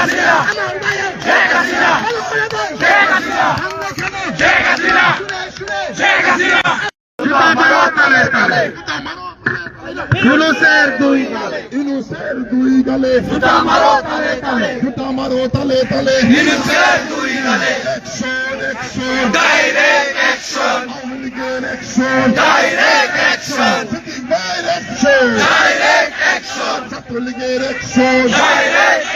শেখ হাসিনা শেখ হাসিনা শেখ হাসিনা। শেখ হাসিনা শেখ হাসিনা শেখ হাসিনা। জুতা মারো তালে তালে ইউনুসের দুই গালে ইউনুসের দুই গালে জুতা মারো তালে তালে। জুতা মারো তালে তালে। ইউনুসের দুই গালে অ্যাকশন অ্যাকশন ডাইরেক্ট অ্যাকশন। লীগের action direct action. Direct action. ছাত্রলীগের অ্যাকশন ডাইরেক্ট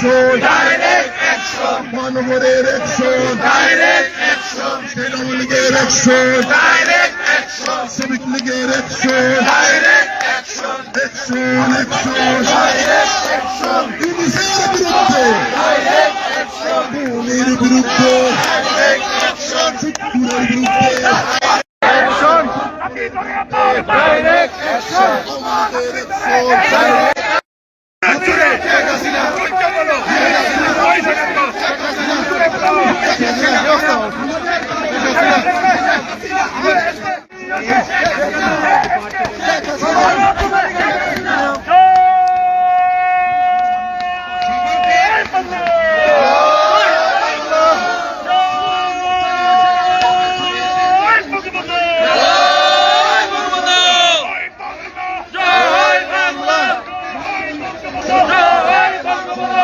অ্যাকশন যুবলীগের অ্যাকশন ডাইরেক্ট অ্যাকশন মানবরের অ্যাকশন ডাইরেক্ট অ্যাকশন আওয়ামী লীগের অ্যাকশন ডাইরেক্ট অ্যাকশন শ্রমিক লীগের action direct action action action direct action ইউনুসের বিরুদ্ধে ডাইরেক্ট অ্যাকশন খুনির বিরুদ্ধে ডাইরেক্ট অ্যাকশন চুক্তির বিরুদ্ধে অ্যাকশন ডাইরেক্ট অ্যাকশন আমাদের অ্যাকশন শেখ হাসিনা জয় বাংলা জয় Bangabandhu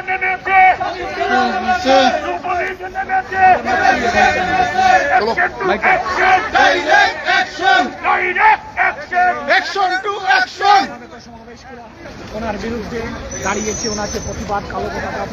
direct action action to action ওনার বিরুদ্ধে দাঁড়িয়েছে ওনাকে প্রতিবাদ কালো পতাকা